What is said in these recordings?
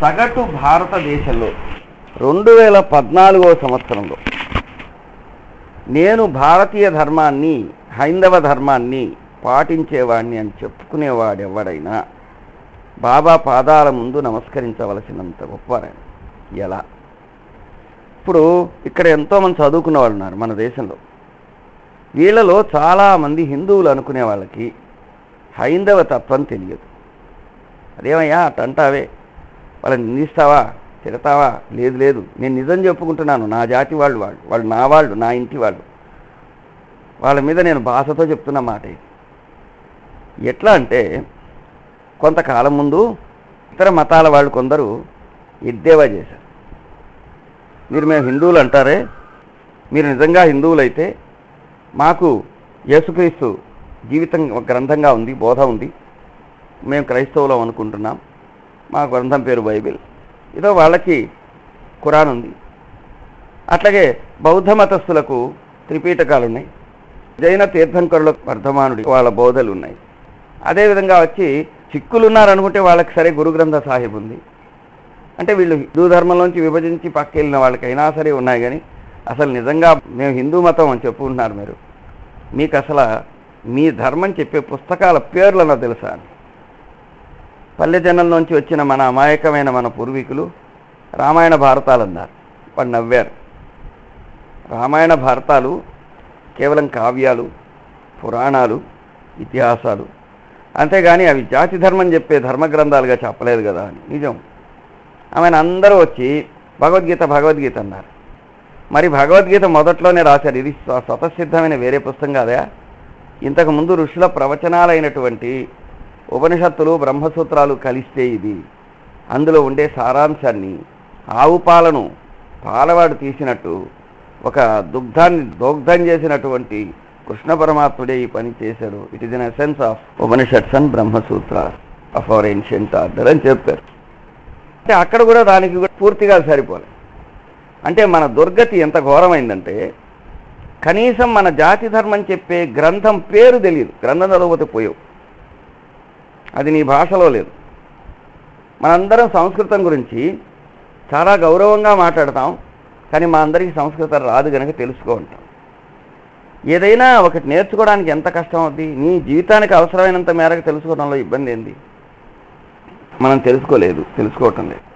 సగటు భారతదేశంలో రెండు వేల పద్నాలుగో సంవత్సరంలో నేను భారతీయ ధర్మాన్ని హైందవ ధర్మాన్ని పాటించేవాడిని అని చెప్పుకునేవాడు ఎవడైనా బాబా పాదాల ముందు నమస్కరించవలసినంత గొప్పవారాయన ఎలా? ఇప్పుడు ఇక్కడ ఎంతోమంది చదువుకున్న వాళ్ళు ఉన్నారు మన దేశంలో. వీళ్ళలో చాలామంది హిందువులు అనుకునే వాళ్ళకి హైందవ తత్వం తెలియదు. అదేమయ్యా అట్ట అంటావే? వాళ్ళని నిందిస్తావా? తిడతావా? లేదు లేదు. నేను నిజం చెప్పుకుంటున్నాను. నా జాతి వాళ్ళు వాళ్ళు. వాళ్ళు నా వాళ్ళు నా ఇంటి వాళ్ళు. వాళ్ళ మీద నేను భాషతో చెప్తున్న మాట ఇది. ఎట్లా అంటే కొంతకాలం ముందు ఇతర మతాల వాళ్ళు కొందరు ఎద్దేవా చేశారు. మీరు మేము హిందువులు అంటారే మీరు నిజంగా హిందువులైతే మాకు యేసుక్రీస్తు జీవితం గ్రంథంగా ఉంది బోధ ఉంది. మేము క్రైస్తవులం అనుకుంటున్నాం. మా గ్రంథం పేరు బైబిల్. ఏదో వాళ్ళకి ఖురాన్ ఉంది. అట్లాగే బౌద్ధ మతస్థులకు త్రిపీఠకాలు ఉన్నాయి జైన తీర్థంకరుల వర్ధమానుడి వాళ్ళ బోధలు ఉన్నాయి అదేవిధంగా వచ్చి చిక్కులు ఉన్నారనుకుంటే వాళ్ళకి సరే గురు గ్రంథ సాహిబ్ ఉంది. అంటే వీళ్ళు హిందూ ధర్మంలోంచి విభజించి పక్కెళ్ళిన వాళ్ళకైనా సరే ఉన్నాయి కానీ అసలు నిజంగా మేము హిందూ మతం అని చెప్పుకుంటున్నారు మీరు. మీకు అసలు మీ ధర్మం చెప్పే పుస్తకాల పేర్లన్నా తెలుసా అని. పల్లె నుంచి వచ్చిన మన అమాయకమైన మన పూర్వీకులు రామాయణ భారతాలు అన్నారు. వాడు నవ్వారు. రామాయణ భారతాలు కేవలం కావ్యాలు పురాణాలు ఇతిహాసాలు. అంతేగాని అవి జాతి ధర్మం చెప్పే ధర్మ గ్రంథాలుగా చెప్పలేదు కదా అని. నిజం. ఆమెను అందరూ వచ్చి భగవద్గీత భగవద్గీత అన్నారు. మరి భగవద్గీత మొదట్లోనే రాశారు. ఇది స్వతసిద్ధమైన వేరే పుస్తకం కాదా ఇంతకు ముందు ఋషుల ప్రవచనాలైనటువంటి ఉపనిషత్తులు బ్రహ్మసూత్రాలు కలిస్తే ఇది. అందులో ఉండే సారాంశాన్ని ఆవు పాలను పాలవాడు తీసినట్టు ఒక దుగ్ధాన్ని దోగ్ధం చేసినటువంటి కృష్ణ పరమాత్ముడే ఈ పని చేశాడు. It is in essence of Upanishads and Brahmasutra of our ancient order అని చెప్పారు. అంటే అక్కడ కూడా దానికి కూడా పూర్తిగా సరిపోలేదు అంటే మన దుర్గతి ఎంత ఘోరమైందంటే కనీసం మన జాతి ధర్మం చెప్పే గ్రంథం పేరు తెలియదు గ్రంథం చదవకపోతే పోయావు అది నీ భాషలో లేదు. మనందరం సంస్కృతం గురించి చాలా గౌరవంగా మాట్లాడతాం కానీ మా అందరికీ సంస్కృతం రాదు కనుక తెలుసుకో ఉంటాం ఏదైనా ఒకటి నేర్చుకోవడానికి ఎంత కష్టం అవుద్ది? నీ జీవితానికి అవసరమైనంత మేరకు తెలుసుకోవడంలో ఇబ్బంది ఏంది? మనం తెలుసుకోలేదు తెలుసుకోవటం లేదు.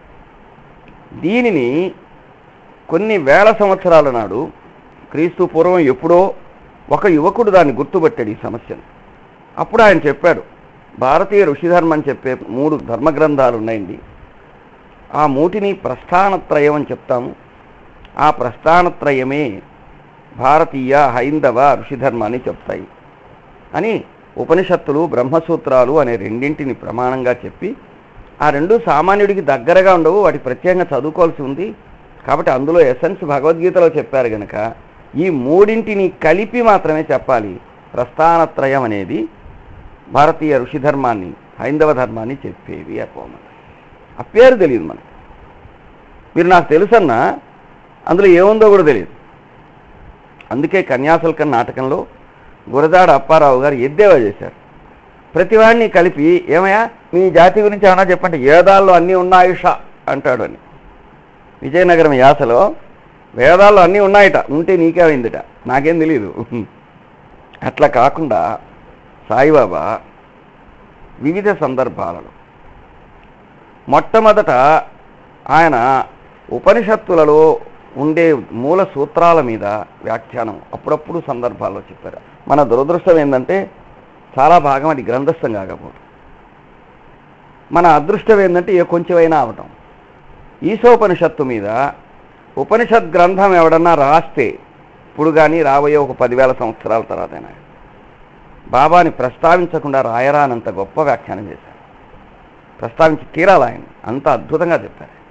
దీనిని కొన్ని వేల సంవత్సరాల నాడు క్రీస్తు పూర్వం ఎప్పుడో ఒక యువకుడు దాన్ని గుర్తుపట్టాడు ఈ సమస్యను. అప్పుడు ఆయన చెప్పాడు భారతీయ ఋషిధర్మం చెప్పే మూడు ధర్మ గ్రంథాలు ఉన్నాయండి ఆ మూటిని ప్రస్థానత్రయం అని చెప్తాము. ఆ ప్రస్థానత్రయమే భారతీయ హైందవ ఋషిధర్మాన్ని చెప్తాయి. అని ఉపనిషత్తులు బ్రహ్మసూత్రాలు అనే రెండింటిని ప్రమాణంగా చెప్పి ఆ రెండు సామాన్యుడికి దగ్గరగా ఉండవు వాటి ప్రత్యేకంగా చదువుకోవాల్సి ఉంది. కాబట్టి అందులో ఎసెన్స్ భగవద్గీతలో చెప్పారు గనక ఈ మూడింటిని కలిపి మాత్రమే చెప్పాలి. ప్రస్థానత్రయం అనేది భారతీయ ఋషి ధర్మాన్ని హైందవ ధర్మాన్ని చెప్పేవి అపోమత ఆ పేరు తెలియదు మనకు. మీరు నాకు తెలుసన్నా అందులో ఏముందో కూడా తెలియదు. అందుకే కన్యాశుల్కం నాటకంలో గురజాడ అప్పారావు గారు ఎద్దేవా చేశారు. ప్రతివాడిని కలిపి ఏమయ్యా మీ జాతి గురించి ఏమన్నా చెప్పండి వేదాల్లో అన్నీ ఉన్నాయుష అంటాడు అని. విజయనగరం యాసలో వేదాల్లో అన్నీ ఉన్నాయట ఉంటే నీకేమైందిట నాకేం తెలియదు అట్లా కాకుండా సాయిబాబా వివిధ సందర్భాలలో. మొట్టమొదట ఆయన ఉపనిషత్తులలో ఉండే మూల సూత్రాల మీద వ్యాఖ్యానం అప్పుడప్పుడు సందర్భాల్లో చెప్పారు. మన దురదృష్టం ఏంటంటే చాలా భాగం అది గ్రంథస్థం కాకపోవడం మన అదృష్టం ఏంటంటే ఏ కొంచెమైనా అవటం. ఈశోపనిషత్తు మీద ఉపనిషత్ గ్రంథం ఎవడన్నా రాస్తే ఇప్పుడు కానీ రాబోయే ఒక పదివేల సంవత్సరాల తర్వాతైనా బాబాని ప్రస్తావించకుండా రాయరానంత గొప్ప వ్యాఖ్యానం చేశారు. ప్రస్తావించి తీరాలి ఆయన? అంత అద్భుతంగా చెప్పారు.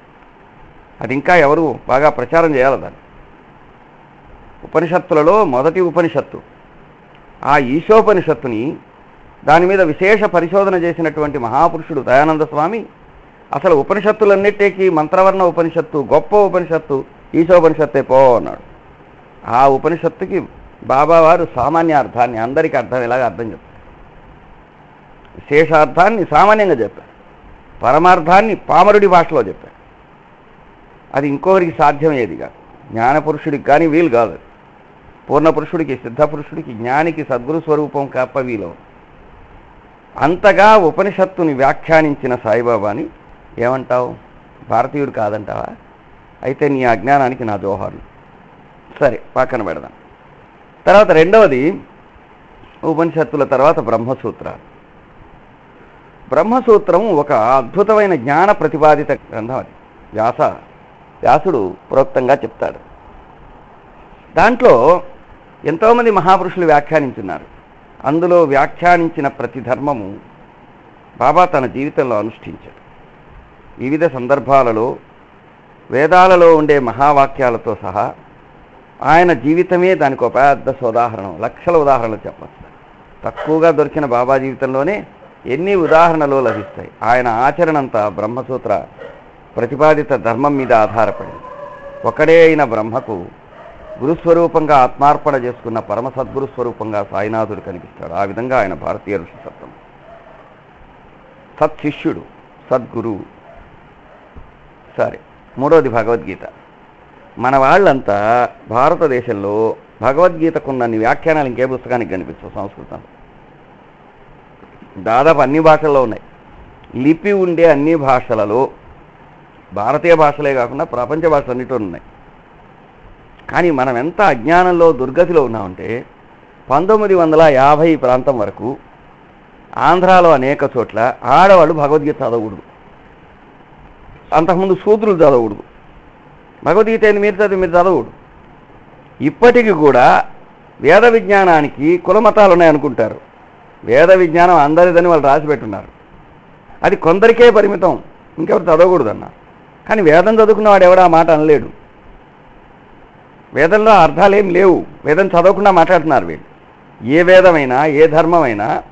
అది ఇంకా ఎవరు బాగా ప్రచారం చేయాలి దాన్ని? ఉపనిషత్తులలో మొదటి ఉపనిషత్తు. ఆ ఈశోపనిషత్తుని దాని మీద విశేష పరిశోధన చేసినటువంటి మహాపురుషుడు దయానంద స్వామి అసలు ఉపనిషత్తులన్నిటికీ మంత్రవర్ణ ఉపనిషత్తు గొప్ప ఉపనిషత్తు ఈశోపనిషత్తే పో అన్నాడు. ఆ ఉపనిషత్తుకి బాబావారు సామాన్య అర్థాన్ని అందరికీ అర్థం ఎలాగ అర్థం చెప్తారు. శేషార్థాన్ని సామాన్యంగా చెప్పారు పరమార్థాన్ని పామరుడి భాషలో చెప్పారు అది ఇంకొకరికి సాధ్యమయ్యేది కాదు. జ్ఞానపురుషుడికి కానీ వీలు కాదు. పూర్ణపురుషుడికి పూర్ణ పురుషుడికి సిద్ధ పురుషుడికి జ్ఞానికి సద్గురు స్వరూపం కాప వీలు. అంతగా ఉపనిషత్తుని వ్యాఖ్యానించిన సాయిబాబాని ఏమంటావు? భారతీయుడు కాదంటావా? అయితే నీ అజ్ఞానానికి నా జోహార్లు. సరే పక్కన పెడదాం. తర్వాత రెండవది ఉపనిషత్తుల తర్వాత బ్రహ్మసూత్రాలు. బ్రహ్మసూత్రం ఒక అద్భుతమైన జ్ఞాన ప్రతిపాదిత గ్రంథం అది. వ్యాస వ్యాసుడు ప్రోక్తంగా చెప్తాడు. దాంట్లో ఎంతోమంది మహాపురుషులు వ్యాఖ్యానించున్నారు. అందులో వ్యాఖ్యానించిన ప్రతి ధర్మము బాబా తన జీవితంలో అనుష్ఠించాడు. వివిధ సందర్భాలలో వేదాలలో ఉండే మహావాక్యాలతో సహా ఆయన జీవితమే దానికి ఒక పెద్ద ఉదాహరణ. లక్షల ఉదాహరణలు చెప్పచ్చు. తక్కువగా దొరికిన బాబా జీవితంలోనే ఎన్ని ఉదాహరణలు లభిస్తాయి? ఆయన ఆచరణ అంతా బ్రహ్మసూత్ర ప్రతిపాదిత ధర్మం మీద ఆధారపడింది. ఒకడే అయిన బ్రహ్మకు గురుస్వరూపంగా ఆత్మార్పణ చేసుకున్న పరమ సద్గురు స్వరూపంగా సాయినాథుడు కనిపిస్తాడు. ఆ విధంగా ఆయన భారతీయ ఋషి సత్వం సత్శిష్యుడు సద్గురువు సరే మూడవది భగవద్గీత. మన వాళ్ళంతా భారతదేశంలో భగవద్గీతకున్నన్ని వ్యాఖ్యానాలు ఇంకే పుస్తకానికి కనిపించవు సంస్కృతంలో. దాదాపు అన్ని భాషల్లో ఉన్నాయి. లిపి ఉండే అన్ని భాషలలో భారతీయ భాషలే కాకుండా ప్రపంచ భాషలన్నిటి ఉన్నాయి. కానీ మనం ఎంత అజ్ఞానంలో దుర్గతిలో ఉన్నామంటే పంతొమ్మిది వందల యాభై ప్రాంతం వరకు ఆంధ్రాలో అనేక చోట్ల ఆడవాళ్ళు భగవద్గీత చదవకూడదు. అంతకుముందు శూద్రులు చదవకూడదు. భగవద్గీత ఏంది మీరు చదివి మీరు చదవుడు ఇప్పటికి కూడా వేద విజ్ఞానానికి కులమతాలు ఉన్నాయనుకుంటారు. వేద విజ్ఞానం అందరిదని వాళ్ళు రాసి పెట్టున్నారు. అది కొందరికే పరిమితం. ఇంకెవరు చదవకూడదన్న. కానీ వేదం చదువుకున్నవాడు ఎవడా మాట అనలేడు. వేదంలో అర్థాలు ఏం లేవు. వేదం చదవకుండా మాట్లాడుతున్నారు వీళ్ళు. ఏ వేదమైనా ఏ ధర్మమైనా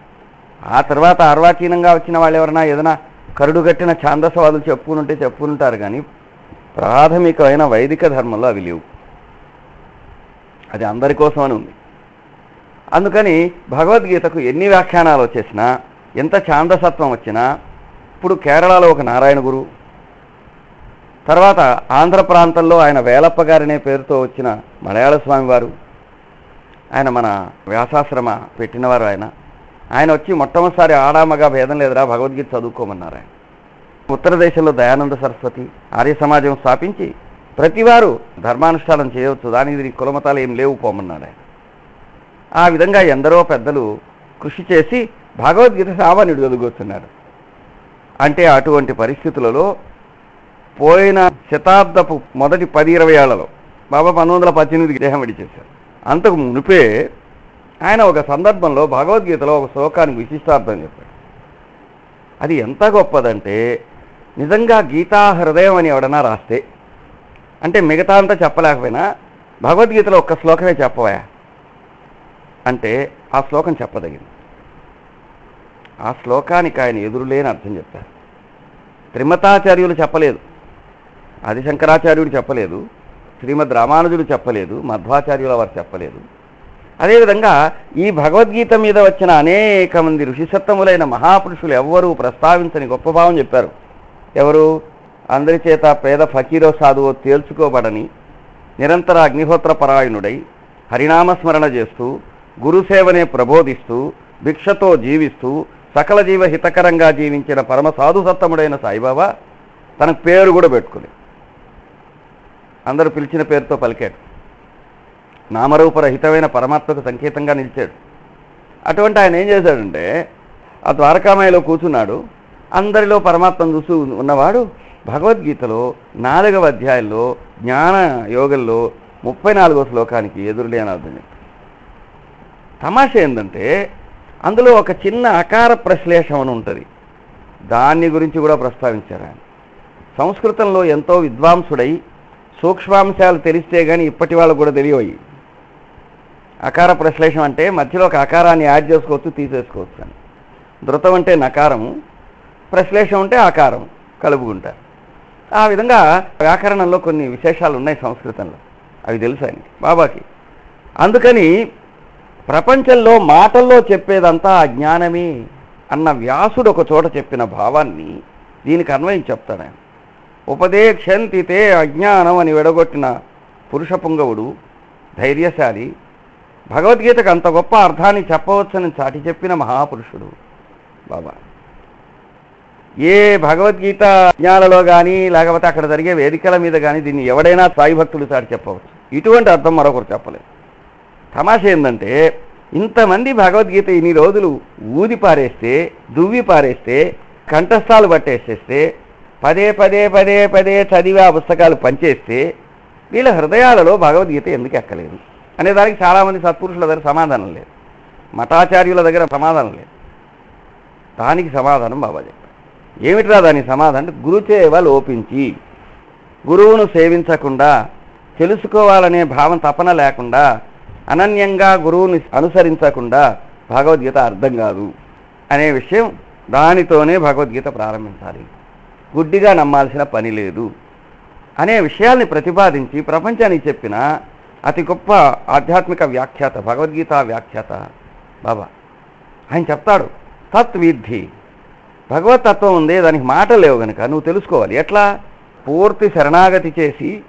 ఆ తర్వాత అర్వాచీనంగా వచ్చిన వాళ్ళు ఎవరైనా ఏదైనా కరుడు కట్టిన ఛాందసవాదులు చెప్పుకుంటే చెప్పుకుంటారు కానీ ప్రాథమికమైన వైదిక ధర్మంలో అవి లేవు. అది అందరి కోసం అని ఉంది. అందుకని భగవద్గీతకు ఎన్ని వ్యాఖ్యానాలు వచ్చేసినా ఎంత ఛాందసత్వం వచ్చినా ఇప్పుడు కేరళలో ఒక నారాయణ గురు తర్వాత ఆంధ్ర ప్రాంతంలో ఆయన వేలప్ప గారనే పేరుతో వచ్చిన మలయాళ స్వామివారు ఆయన మన వ్యాసాశ్రమ పెట్టినవారు ఆయన. ఆయన వచ్చి మొట్టమొదటిసారి ఆడామగా భేదం లేదురా భగవద్గీత చదువుకోమన్నారు ఆయన. ఉత్తర దేశంలో దయానంద సరస్వతి ఆర్య సమాజం స్థాపించి ప్రతివారు ధర్మానుష్ఠానం చేయవచ్చు. దానికి నీ కులమతాలు ఏం లేవు పోమన్నాడు ఆయన. ఆ విధంగా ఎందరో పెద్దలు కృషి చేసి భగవద్గీత సామాన్యుడు చదువుకొస్తున్నాడు అంటే అటువంటి పరిస్థితులలో పోయిన శతాబ్దపు మొదటి పది ఇరవై ఏళ్ళలో బాబా పంతొమ్మిది వందల పద్దెనిమిది దేహం విడిచేశారు అంతకు మునిపే ఆయన ఒక సందర్భంలో భగవద్గీతలో ఒక శ్లోకానికి విశిష్టార్థం చెప్పాడు. అది ఎంత గొప్పదంటే నిజంగా గీతా హృదయం అని ఎవడన్నా రాస్తే అంటే మిగతా అంతా చెప్పలేకపోయినా భగవద్గీతలో ఒక్క శ్లోకమే చెప్పవా అంటే ఆ శ్లోకం చెప్పదగింది. ఆ శ్లోకానికి ఆయన ఎదురులేని అర్థం చెప్పారు త్రిమతాచార్యులు చెప్పలేదు. ఆది శంకరాచార్యుడు చెప్పలేదు. శ్రీమద్ రామానుజుడు చెప్పలేదు. మధ్వాచార్యుల వారు చెప్పలేదు. అదేవిధంగా ఈ భగవద్గీత మీద వచ్చిన అనేక మంది ఋషిసత్తములైన మహాపురుషులు ఎవ్వరూ ప్రస్తావించని గొప్ప భావం చెప్పారు. ఎవరు? అందరి చేత పేద ఫకీరో సాధువో తేల్చుకోబడని నిరంతర అగ్నిహోత్ర పరాయణుడై హరినామస్మరణ చేస్తూ గురుసేవనే ప్రబోధిస్తూ భిక్షతో జీవిస్తూ సకల జీవ హితకరంగా జీవించిన పరమ సాధుసత్తముడైన సాయిబాబా తన పేరు కూడా పెట్టుకుని అందరూ పిలిచిన పేరుతో పలికాడు. నామరూపరహితమైన పరమాత్మకు సంకేతంగా నిలిచాడు. అటువంటి ఆయన ఏం చేశాడంటే ఆ ద్వారకామాయలో కూర్చున్నాడు. అందరిలో పరమాత్మను చూస్తూ ఉన్నవాడు భగవద్గీతలో నాలుగవ అధ్యాయంలో జ్ఞాన యోగంలో ముప్పై నాలుగో శ్లోకానికి ఎదురులేని అర్థం చెప్పాడు. ఏంటంటే అందులో ఒక చిన్న అకార ప్రశ్లేషం అని ఉంటుంది. దాన్ని గురించి కూడా ప్రస్తావించారు ఆయన. సంస్కృతంలో ఎంతో విద్వాంసుడై సూక్ష్మాంశాలు తెలిస్తే కానీ ఇప్పటి వాళ్ళకు కూడా తెలియవు అకార ప్రశ్లేషం అంటే మధ్యలో ఒక అకారాన్ని యాడ్ చేసుకోవచ్చు తీసేసుకోవచ్చు అని. ధృతం అంటే నకారము. ప్రశ్లేషం ఉంటే ఆకారం కలుపుకుంటారు. ఆ విధంగా వ్యాకరణంలో కొన్ని విశేషాలు ఉన్నాయి సంస్కృతంలో. అవి తెలుసు ఆయన బాబాకి. అందుకని ప్రపంచంలో మాటల్లో చెప్పేదంతా అజ్ఞానమే అన్న వ్యాసుడు ఒక చోట చెప్పిన భావాన్ని దీనికి అన్వయం చెప్తాడు ఆయన. ఉపదేక్షంతితే అజ్ఞానం అని విడగొట్టిన పురుష పుంగవుడు ధైర్యశాలి భగవద్గీతకు అంత గొప్ప అర్థాన్ని చెప్పవచ్చని చాటి చెప్పిన మహాపురుషుడు బాబా. ఏ భగవద్గీత జ్ఞానంలో కానీ లేకపోతే అక్కడ జరిగే వేదికల మీద కానీ దీన్ని ఎవడైనా సాయి భక్తులు సార్ చెప్పవచ్చు. ఇటువంటి అర్థం మరొకరు చెప్పలేదు. తమాష ఏంటంటే ఇంతమంది భగవద్గీత ఇన్ని రోజులు ఊది పారేస్తే దువ్వి పారేస్తే కంఠస్థాలు పట్టేసేస్తే పదే పదే పదే పదే చదివి ఆ పుస్తకాలు పంచేస్తే వీళ్ళ హృదయాలలో భగవద్గీత ఎందుకు ఎక్కలేదు? అనే దానికి చాలామంది సత్పురుషుల దగ్గర సమాధానం లేదు. మఠాచార్యుల దగ్గర సమాధానం లేదు. దానికి సమాధానం బాబా చెప్పారు. ఏమిట్రా దాని సమాధానం? అంటే గురుచేవ లోపించి గురువును సేవించకుండా తెలుసుకోవాలనే భావం తపన లేకుండా అనన్యంగా గురువుని అనుసరించకుండా భగవద్గీత అర్థం కాదు అనే విషయం దానితోనే భగవద్గీత ప్రారంభించాలి. గుడ్డిగా నమ్మాల్సిన పని లేదు అనే విషయాల్ని ప్రతిపాదించి ప్రపంచానికి చెప్పిన అతి గొప్ప ఆధ్యాత్మిక వ్యాఖ్యాత భగవద్గీత వ్యాఖ్యాత బాబా. ఆయన చెప్తాడు తత్విద్ధి. భగవతత్వం ఉంది దానికి మాట లేవు గనుక నువ్వు తెలుసుకోవాలి. ఎట్లా? పూర్తి శరణాగతి చేసి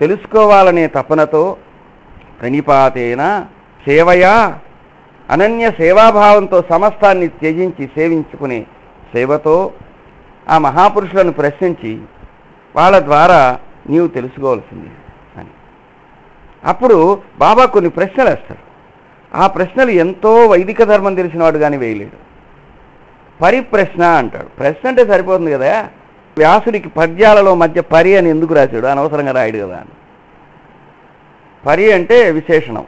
తెలుసుకోవాలనే తపనతో ప్రణిపాతేన సేవయా అనన్య సేవాభావంతో సమస్తాన్ని త్యజించి సేవించుకునే సేవతో ఆ మహాపురుషులను ప్రశ్నించి వాళ్ళ ద్వారా నీవు తెలుసుకోవాల్సింది అని. అప్పుడు బాబా కొన్ని ప్రశ్నలు వేస్తారు. ఆ ప్రశ్నలు ఎంతో వైదిక ధర్మం తెలిసినవాడు కానీ వేయలేడు. పరిప్రశ్న అంటాడు. ప్రశ్న అంటే సరిపోతుంది కదా? వ్యాసుడికి పద్యాలలో మధ్య పరి అని ఎందుకు రాశాడు? అనవసరంగా రాయడు కదా అని. పరి అంటే విశేషణం.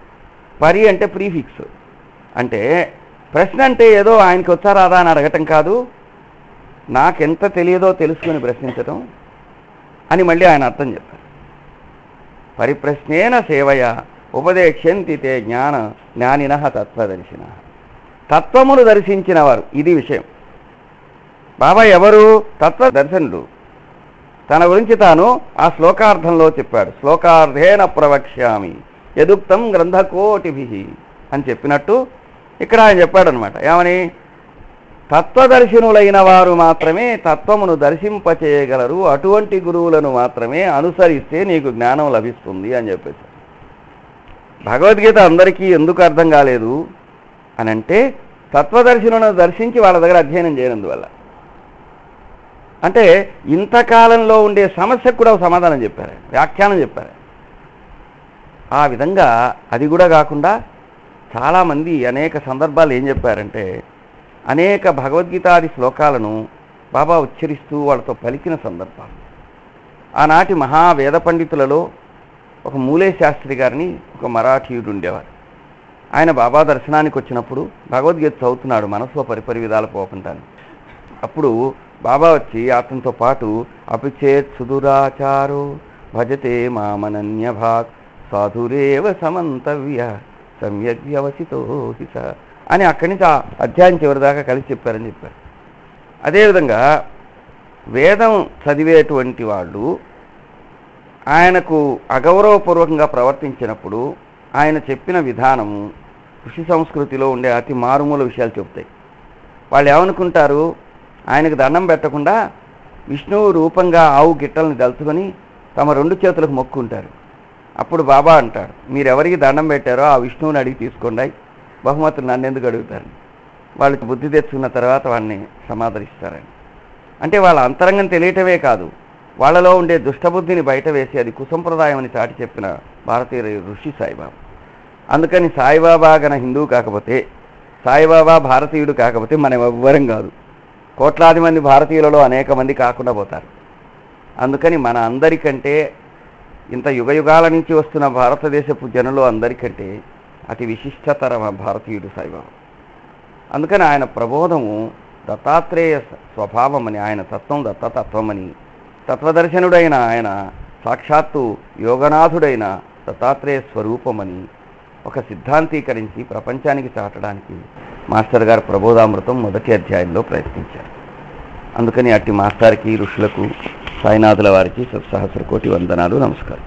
పరి అంటే ప్రీఫిక్స్. అంటే ప్రశ్న అంటే ఏదో ఆయనకి వచ్చారాదా అని అడగటం కాదు. నాకెంత తెలియదో తెలుసుకుని ప్రశ్నించటం అని మళ్ళీ ఆయన అర్థం చెప్పారు. పరిప్రశ్నేన సేవయ ఉపదేశంతితే జ్ఞాన జ్ఞానిన తత్వదర్శిన. తత్వమును దర్శించిన వారు ఇది విషయం. బాబా ఎవరు? తత్వదర్శనుడు. తన గురించి తాను ఆ శ్లోకార్థంలో చెప్పాడు. శ్లోకార్థేన ప్రవక్ష్యామి యదుక్తం గ్రంథకోటిభి అని చెప్పినట్టు ఇక్కడ ఆయన చెప్పాడనమాట ఏమని? తత్వదర్శనులైన వారు మాత్రమే తత్వమును దర్శింపచేయగలరు. అటువంటి గురువులను మాత్రమే అనుసరిస్తే నీకు జ్ఞానం లభిస్తుంది అని చెప్పేసి. భగవద్గీత అందరికీ ఎందుకు అర్థం కాలేదు? అని అంటే తత్వదర్శనులను దర్శించి వాళ్ళ దగ్గర అధ్యయనం చేయనందువల్ల. అంటే ఇంతకాలంలో ఉండే సమస్యకు కూడా ఒక సమాధానం చెప్పారు వ్యాఖ్యానం చెప్పారు. ఆ విధంగా అది కూడా కాకుండా చాలామంది అనేక సందర్భాలు ఏం చెప్పారంటే అనేక భగవద్గీతాది శ్లోకాలను బాబా ఉచ్చరిస్తూ వాళ్ళతో పలికిన సందర్భాలు. ఆనాటి మహావేద పండితులలో ఒక మూలే శాస్త్రి గారిని ఒక మరాఠీయుడు ఉండేవారు. ఆయన బాబా దర్శనానికి వచ్చినప్పుడు భగవద్గీత చదువుతున్నాడు మనసులో పరిపరి విధాలు పోకుంటాను అప్పుడు బాబా వచ్చి అతనితో పాటు అపిచేత్ సుదురాచారో భజతే మామనన్య భాగ్ సాధురేవ సమంతవ్య సమ్యక్ వ్యవసితో హిస అని అక్కడి నుంచి ఆ అధ్యాయం చివరి దాకా కలిసి చెప్పారని చెప్పారు. అదేవిధంగా వేదం చదివేటువంటి వాళ్ళు ఆయనకు అగౌరవపూర్వకంగా ప్రవర్తించినప్పుడు ఆయన చెప్పిన విధానము కృషి సంస్కృతిలో ఉండే అతి మారుమూల విషయాలు చెప్తాయి వాళ్ళు ఏమనుకుంటారు? ఆయనకు దండం పెట్టకుండా విష్ణువు రూపంగా ఆవు గిట్టలను దలుచుకొని తమ రెండు చేతులకు మొక్కుంటారు. అప్పుడు బాబా అంటాడు మీరు ఎవరికి దండం పెట్టారో ఆ విష్ణువుని అడిగి తీసుకోండి. బహుమతులు నన్ను ఎందుకు అడుగుతారు? వాళ్ళకి బుద్ధి తెచ్చుకున్న తర్వాత వాడిని సమాధరిస్తారని అంటే వాళ్ళ అంతరంగం తెలియటమే కాదు వాళ్ళలో ఉండే దుష్టబుద్ధిని బయట వేసి అది కుసంప్రదాయం అని చాటి చెప్పిన భారతీయ ఋషి సాయిబాబా. అందుకని సాయిబాబా గన హిందువు కాకపోతే సాయిబాబా భారతీయుడు కాకపోతే మనం ఎవ్వరం కాదు. కోట్లాది మంది భారతీయులలో అనేక మంది కాకుండా పోతారు. అందుకని మన అందరికంటే ఇంత యుగయుగాల నుంచి వస్తున్న భారతదేశపు జనులు అందరికంటే అతి విశిష్టతర భారతీయుడు సాయిబాబా. అందుకని ఆయన ప్రబోధము దత్తాత్రేయ స్వభావమని ఆయన తత్వం దత్తతత్వమని తత్వదర్శనుడైన ఆయన సాక్షాత్తు యోగనాథుడైన దత్తాత్రేయ స్వరూపమని ఒక సిద్ధాంతీకరించి ప్రపంచానికి చాటడానికి మాస్టర్ గారు ప్రబోధామృతం మొదటి అధ్యాయంలో ప్రయత్నించారు. అందుకని అట్టి మాస్టర్కి ఋషులకు సాయినాథుల వారికి సహస్ర కోటి వందనాలు నమస్కారం.